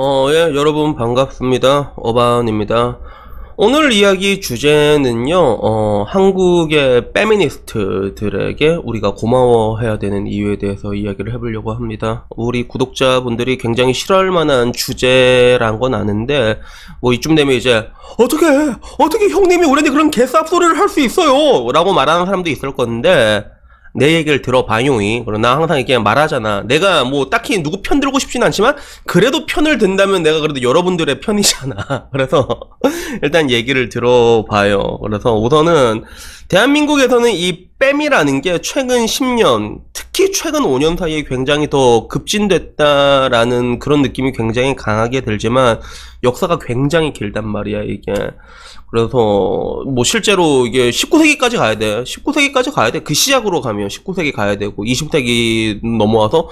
어, 예, 여러분 반갑습니다. 어반입니다. 오늘 이야기 주제는요, 어, 한국의 페미니스트들에게 우리가 고마워해야 되는 이유에 대해서 이야기를 해보려고 합니다. 우리 구독자분들이 굉장히 싫어할 만한 주제란 건 아는데, 뭐 이쯤 되면 이제, 어떻게, 어떻게 형님이 우리한테 그런 개쌉소리를 할 수 있어요! 라고 말하는 사람도 있을 건데, 내 얘기를 들어봐요이. 그러나 항상 이렇게 말하잖아. 내가 뭐 딱히 누구 편 들고 싶진 않지만 그래도 편을 든다면 내가 그래도 여러분들의 편이잖아. 그래서 일단 얘기를 들어봐요. 그래서 우선은 대한민국에서는 이 뺨이라는 게 최근 10년, 특히 최근 5년 사이에 굉장히 더 급진됐다라는 그런 느낌이 굉장히 강하게 들지만 역사가 굉장히 길단 말이야, 이게. 그래서 뭐 실제로 이게 19세기까지 가야 돼. 19세기까지 가야 돼. 그 시작으로 가면 19세기 가야 되고 20세기 넘어와서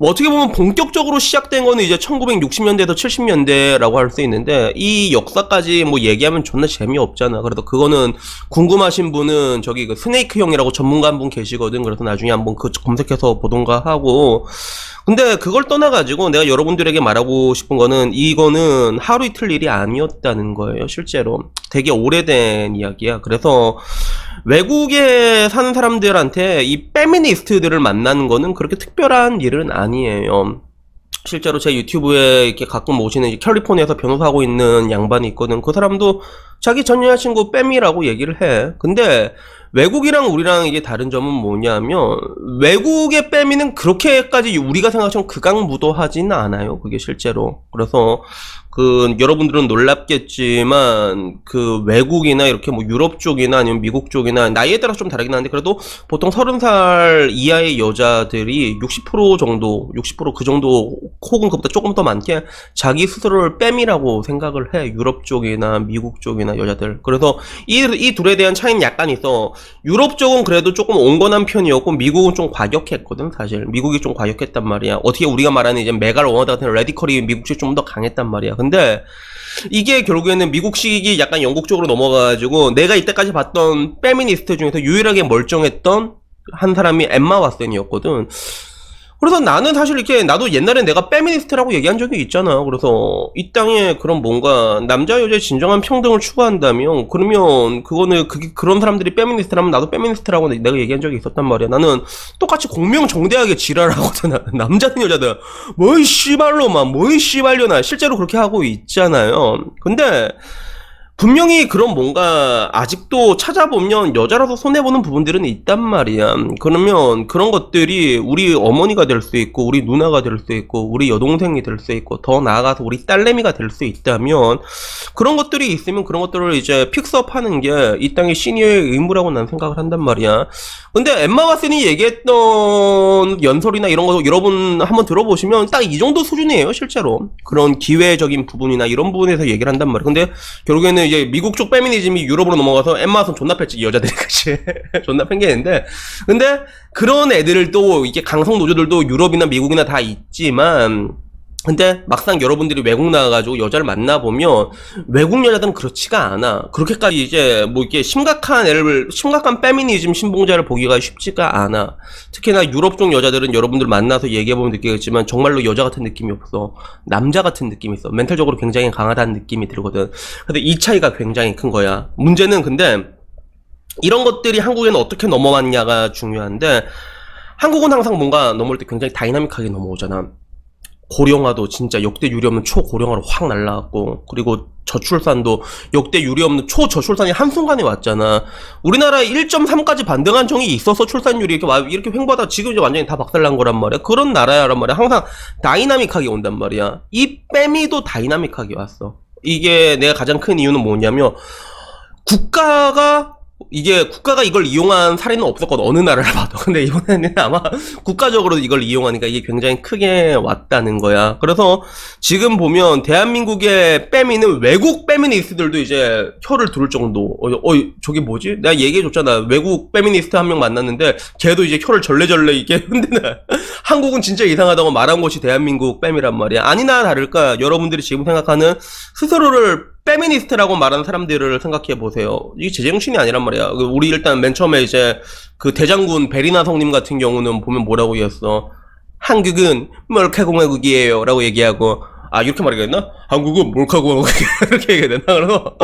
뭐 어떻게 보면 본격적으로 시작된 거는 이제 1960년대에서 70년대라고 할 수 있는데 이 역사까지 뭐 얘기하면 존나 재미없잖아. 그래서 그거는 궁금하신 분은 저기 그 스네이크 형이라고 전문가 한 분 계시거든. 그래서 나중에 한번 그 검색해서 보던가 하고 근데 그걸 떠나가지고 내가 여러분들에게 말하고 싶은 거는 이거는 하루 이틀 일이 아니었다는 거예요, 실제로. 되게 오래된 이야기야. 그래서 외국에 사는 사람들한테 이 페미니스트들을 만나는 거는 그렇게 특별한 일은 아니에요. 실제로 제 유튜브에 이렇게 가끔 오시는 캘리포니아에서 변호사하고 있는 양반이 있거든. 그 사람도 자기 전 여자친구 빼미라고 얘기를 해. 근데 외국이랑 우리랑 이게 다른 점은 뭐냐면 외국의 빼미는 그렇게까지 우리가 생각처럼 극악무도하지는 않아요. 그게 실제로. 그래서 그 여러분들은 놀랍겠지만 그 외국이나 이렇게 뭐 유럽 쪽이나 아니면 미국 쪽이나 나이에 따라서 좀 다르긴 한데 그래도 보통 30살 이하의 여자들이 60% 정도 60%그 정도 혹은 그보다 조금 더 많게 자기 스스로를 뺨이라고 생각을 해 유럽 쪽이나 미국 쪽이나 여자들. 그래서 이, 이 둘에 대한 차이는 약간 있어. 유럽 쪽은 그래도 조금 온건한 편이었고 미국은 좀 과격했거든 사실. 미국이 좀 과격했단 말이야. 어떻게 우리가 말하는 이제 메갈 워드 같은 레디컬이 미국식 좀더 강했단 말이야. 근데 이게 결국에는 미국식이 약간 영국 쪽으로 넘어가가지고 내가 이때까지 봤던 페미니스트 중에서 유일하게 멀쩡했던 한 사람이 엠마 왓슨이었거든. 그래서 나는 사실 이렇게 나도 옛날에 내가 페미니스트라고 얘기한 적이 있잖아. 그래서 이 땅에 그런 뭔가 남자 여자의 진정한 평등을 추구한다면 그러면 그거는 그게 그런 사람들이 페미니스트라면 나도 페미니스트라고 내가 얘기한 적이 있었단 말이야. 나는 똑같이 공명정대하게 지랄하거든. 남자든 여자든 뭐이 씨발로만 뭐이 씨발려나 실제로 그렇게 하고 있잖아요. 근데 분명히 그런 뭔가 아직도 찾아보면 여자라서 손해보는 부분들은 있단 말이야. 그러면 그런 것들이 우리 어머니가 될 수 있고, 우리 누나가 될 수 있고, 우리 여동생이 될 수 있고, 더 나아가서 우리 딸내미가 될 수 있다면, 그런 것들이 있으면 그런 것들을 이제 픽스업 하는 게 이 땅의 시니어의 의무라고 난 생각을 한단 말이야. 근데 엠마 왓슨이 얘기했던 연설이나 이런 거 여러분 한번 들어보시면 딱 이 정도 수준이에요, 실제로. 그런 기회적인 부분이나 이런 부분에서 얘기를 한단 말이야. 근데 결국에는 이제 미국 쪽 페미니즘이 유럽으로 넘어가서 엠마 왓슨 존나 이 여자들이. 그치? 존나 팬게있는데 근데 그런 애들도 이게 강성 노조들도 유럽이나 미국이나 다 있지만 근데 막상 여러분들이 외국 나가가지고 여자를 만나보면 외국 여자들은 그렇지가 않아. 그렇게까지 이제 뭐 이렇게 심각한 애를, 심각한 페미니즘 신봉자를 보기가 쉽지가 않아. 특히나 유럽 쪽 여자들은 여러분들 만나서 얘기해보면 느끼겠지만 정말로 여자 같은 느낌이 없어. 남자 같은 느낌이 있어. 멘탈적으로 굉장히 강하다는 느낌이 들거든. 근데 이 차이가 굉장히 큰 거야. 문제는 근데 이런 것들이 한국에는 어떻게 넘어왔냐가 중요한데 한국은 항상 뭔가 넘어올 때 굉장히 다이나믹하게 넘어오잖아. 고령화도 진짜 역대 유리 없는 초고령화로 확 날라갔고 그리고 저출산도 역대 유리 없는 초저출산이 한순간에 왔잖아. 우리나라 1.3까지 반등한 정이 있어서 출산율이 이렇게 와- 이렇게 횡보하다 지금 이제 완전히 다 박살난 거란 말이야. 그런 나라야란 말이야. 항상 다이나믹하게 온단 말이야. 이 빼미도 다이나믹하게 왔어. 이게 내가 가장 큰 이유는 뭐냐면 국가가 이게 국가가 이걸 이용한 사례는 없었거든 어느 나라를 봐도. 근데 이번에는 아마 국가적으로 이걸 이용하니까 이게 굉장히 크게 왔다는 거야. 그래서 지금 보면 대한민국의 빼미는 외국 페미니스트들도 이제 혀를 두를 정도. 어, 어 저게 뭐지? 내가 얘기해 줬잖아. 외국 페미니스트 한 명 만났는데 걔도 이제 혀를 절레절레 이게 흔드네 한국은 진짜 이상하다고 말한 곳이 대한민국 뺨이란 말이야. 아니나 다를까 여러분들이 지금 생각하는 스스로를 페미니스트라고 말하는 사람들을 생각해 보세요. 이게 제정신이 아니란 말이야. 그 우리 일단 맨 처음에 이제 그 대장군 베리나 성님 같은 경우는 보면 뭐라고 얘기했어. 한국은 멀카공화국이에요. 라고 얘기하고 아 이렇게 말하겠나? 한국은 몰카고 이렇게 얘기해야 되나? 그래서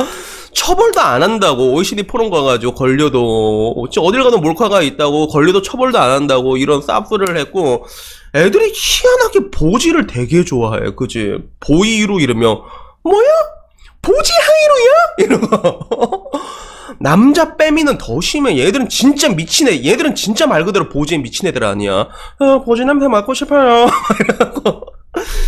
처벌도 안 한다고 OECD 포럼 가가지고 걸려도 어딜 가도 몰카가 있다고 걸려도 처벌도 안 한다고 이런 쌉소리를 했고 애들이 희한하게 보지를 되게 좋아해 그지 보이로 이러면 뭐야? 보지 하이로야? 이러고 남자 빼미는 더 심해. 얘들은 진짜 미친 애. 얘들은 진짜 말 그대로 보지에 미친 애들 아니야. 어, 보지 냄새 맡고 싶어요. 이러고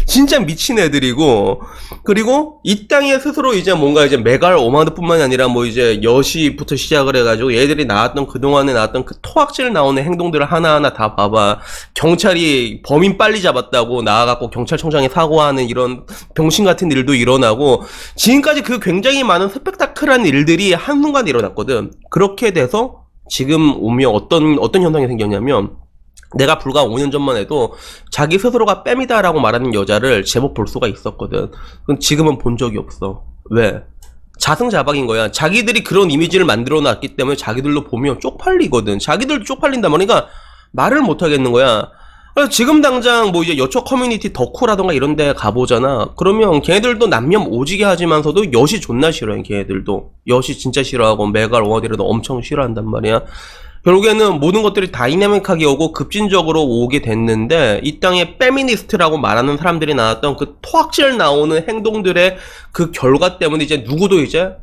진짜 미친 애들이고. 그리고 이 땅에 스스로 이제 뭔가 이제 메갈 오마드뿐만이 아니라 뭐 이제 여시부터 시작을 해가지고 얘들이 나왔던 그동안에 나왔던 그 토악질 나오는 행동들을 하나하나 다 봐봐. 경찰이 범인 빨리 잡았다고 나와갖고 경찰청장이 사고하는 이런 병신 같은 일도 일어나고 지금까지 그 굉장히 많은 스펙타클한 일들이 한순간에 일어났거든. 그렇게 돼서 지금 오면 어떤 어떤 현상이 생겼냐면 내가 불과 5년 전만 해도 자기 스스로가 뺨이다라고 말하는 여자를 제법 볼 수가 있었거든. 지금은 본 적이 없어. 왜? 자승자박인 거야. 자기들이 그런 이미지를 만들어 놨기 때문에 자기들로 보면 쪽팔리거든. 자기들 쪽팔린다 보니까 말을 못 하겠는 거야. 그래서 지금 당장 뭐 이제 여초 커뮤니티 덕후라던가 이런 데 가보잖아. 그러면 걔네들도 남녀 오지게 하지만서도 여시 존나 싫어해, 걔네들도. 여시 진짜 싫어하고 메갈 워디를 엄청 싫어한단 말이야. 결국에는 모든 것들이 다이내믹하게 오고 급진적으로 오게 됐는데 이 땅에 페미니스트라고 말하는 사람들이 나왔던 그 토악질 나오는 행동들의 그 결과 때문에 이제 누구도 이제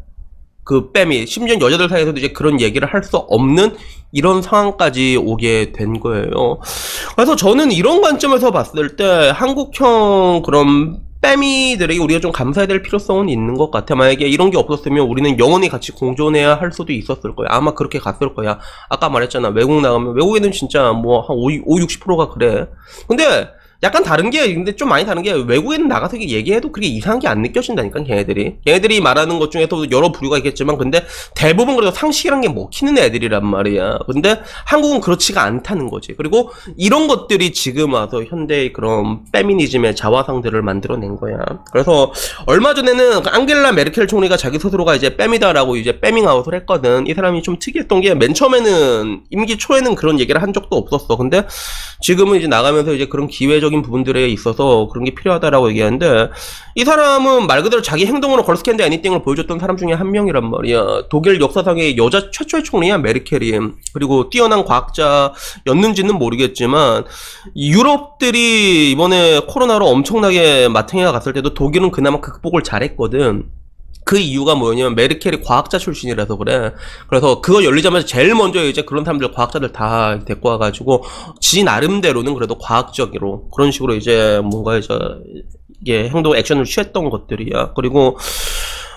그 뺨이 심지어 여자들 사이에서도 이제 그런 얘기를 할 수 없는 이런 상황까지 오게 된 거예요. 그래서 저는 이런 관점에서 봤을 때 한국형 그런 빼미들에게 우리가 좀 감사해야 될 필요성은 있는 것 같아. 만약에 이런 게 없었으면 우리는 영원히 같이 공존해야 할 수도 있었을 거야. 아마 그렇게 갔을 거야. 아까 말했잖아. 외국 나가면 외국에는 진짜 뭐 한 5, 5 60%가 그래. 근데 약간 다른 게 근데 좀 많이 다른 게 외국에는 나가서 얘기해도 그게 이상한 게 안 느껴진다니까 걔네들이. 걔네들이 말하는 것 중에서도 여러 부류가 있겠지만 근데 대부분 그래도 상식이란 게 먹히는 애들이란 말이야. 근데 한국은 그렇지가 않다는 거지. 그리고 이런 것들이 지금 와서 현대의 그런 페미니즘의 자화상들을 만들어낸 거야. 그래서 얼마 전에는 그 앙겔라 메르켈 총리가 자기 스스로가 이제 뺨이다라고 이제 빼밍아웃을 했거든. 이 사람이 좀 특이했던 게 맨 처음에는 임기 초에는 그런 얘기를 한 적도 없었어. 근데 지금은 이제 나가면서 이제 그런 기회적 인 부분들에 있어서 그런 게 필요하다라고 얘기하는데 이 사람은 말 그대로 자기 행동으로 걸스캔드 애니띵을 보여줬던 사람 중에 한 명이란 말이야. 독일 역사상의 여자 최초의 총리야 메르켈이. 그리고 뛰어난 과학자였는지는 모르겠지만 유럽들이 이번에 코로나로 엄청나게 마탱이가 갔을 때도 독일은 그나마 극복을 잘했거든. 그 이유가 뭐냐면 메르켈이 과학자 출신이라서 그래. 그래서 그거 열리자마자 제일 먼저 이제 그런 사람들 과학자들 다 데리고 와가지고 지 나름대로는 그래도 과학적으로 그런 식으로 이제 뭔가 이제 이게 행동 액션을 취했던 것들이야. 그리고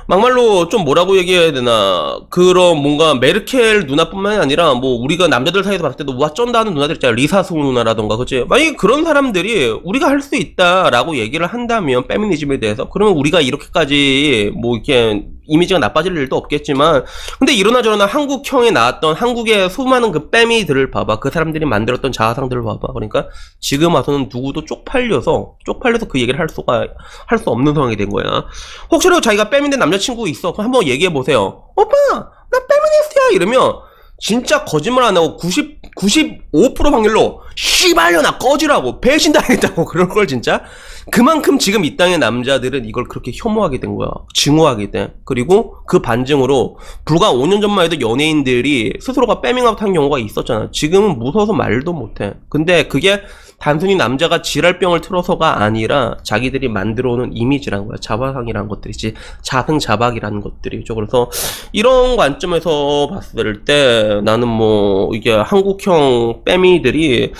막말로 좀 뭐라고 얘기해야 되나. 그런 뭔가 메르켈 누나뿐만이 아니라 뭐 우리가 남자들 사이에서 봤을 때도 우와 쩐다 하는 누나들 있잖아 리사송 누나라던가 그치? 만약에 그런 사람들이 우리가 할 수 있다라고 얘기를 한다면 페미니즘에 대해서 그러면 우리가 이렇게까지 뭐 이렇게 이미지가 나빠질 일도 없겠지만 근데 이러나 저러나 한국형에 나왔던 한국의 수많은 그 빼미들을 봐봐. 그 사람들이 만들었던 자아상들을 봐봐. 그러니까 지금 와서는 누구도 쪽팔려서 쪽팔려서 그 얘기를 할 수가 할 수 없는 상황이 된 거야. 혹시라도 자기가 빼미된 남자친구 있어. 그럼 한번 얘기해 보세요 오빠 나 페미니스트야. 이러면 진짜 거짓말 안 하고 90 95% 확률로 씨발려나 꺼지라고. 배신당했다고. 그럴 걸 진짜. 그만큼 지금 이 땅의 남자들은 이걸 그렇게 혐오하게 된 거야. 증오하게 돼 그리고 그 반증으로 불과 5년 전만 해도 연예인들이 스스로가 빼밍아웃 한 경우가 있었잖아. 지금은 무서워서 말도 못해. 근데 그게 단순히 남자가 지랄병을 틀어서가 아니라 자기들이 만들어 오는 이미지라는 거야. 자화상이라는 것들이지. 자승자박이라는 것들이죠. 그래서 이런 관점에서 봤을 때 나는 뭐 이게 한국형 빼미들이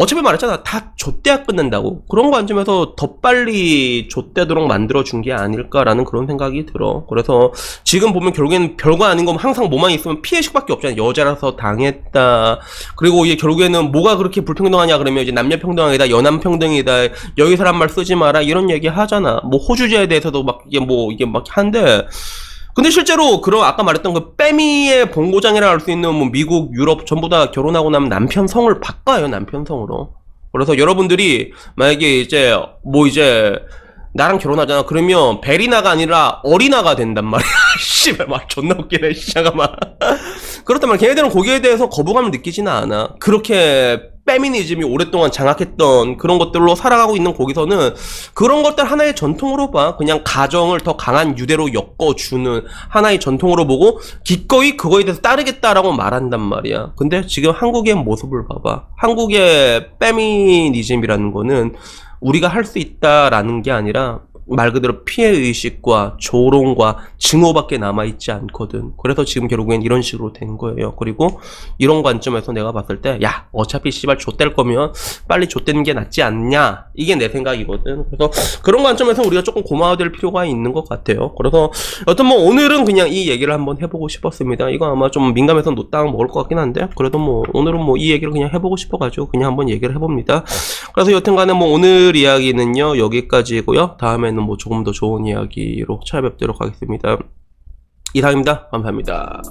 어차피 말했잖아. 다 좆대야 끝낸다고. 그런 관점에서 더 빨리 좆대도록 만들어준 게 아닐까라는 그런 생각이 들어. 그래서 지금 보면 결국에는 별거 아닌 거 항상 뭐만 있으면 피해식밖에 없잖아. 여자라서 당했다. 그리고 이게 결국에는 뭐가 그렇게 불평등하냐 그러면 이제 남녀평등이다, 연함평등이다, 여기 사람 말 쓰지 마라 이런 얘기 하잖아. 뭐 호주제에 대해서도 막 이게 뭐 이게 막 한데 근데 실제로 그런 아까 말했던 그 빼미의 본고장이라 할 수 있는 뭐 미국, 유럽 전부 다 결혼하고 나면 남편 성을 바꿔요 남편 성으로. 그래서 여러분들이 만약에 이제 뭐 이제 나랑 결혼하잖아. 그러면 베리나가 아니라 어리나가 된단 말이야. 씨발 말 존나 웃기네. 씨 잠깐만. 그렇다면 걔네들은 거기에 대해서 거부감을 느끼지는 않아. 그렇게 페미니즘이 오랫동안 장악했던 그런 것들로 살아가고 있는 거기서는 그런 것들 하나의 전통으로 봐. 그냥 가정을 더 강한 유대로 엮어주는 하나의 전통으로 보고 기꺼이 그거에 대해서 따르겠다라고 말한단 말이야. 근데 지금 한국의 모습을 봐봐. 한국의 페미니즘이라는 거는 우리가 할 수 있다라는 게 아니라 말 그대로 피해 의식과 조롱과 증오밖에 남아 있지 않거든. 그래서 지금 결국엔 이런 식으로 된 거예요. 그리고 이런 관점에서 내가 봤을 때, 야, 어차피 씨발 좆될 거면 빨리 좆되는 게 낫지 않냐? 이게 내 생각이거든. 그래서 그런 관점에서 우리가 조금 고마워될 필요가 있는 것 같아요. 그래서 여튼 뭐 오늘은 그냥 이 얘기를 한번 해보고 싶었습니다. 이거 아마 좀 민감해서 노땅 먹을 것 같긴 한데, 그래도 뭐 오늘은 뭐 이 얘기를 그냥 해보고 싶어가지고 그냥 한번 얘기를 해봅니다. 그래서 여튼간에 뭐 오늘 이야기는요 여기까지고요. 다음에는 뭐 조금 더 좋은 이야기로 찾아뵙도록 하겠습니다. 이상입니다. 감사합니다.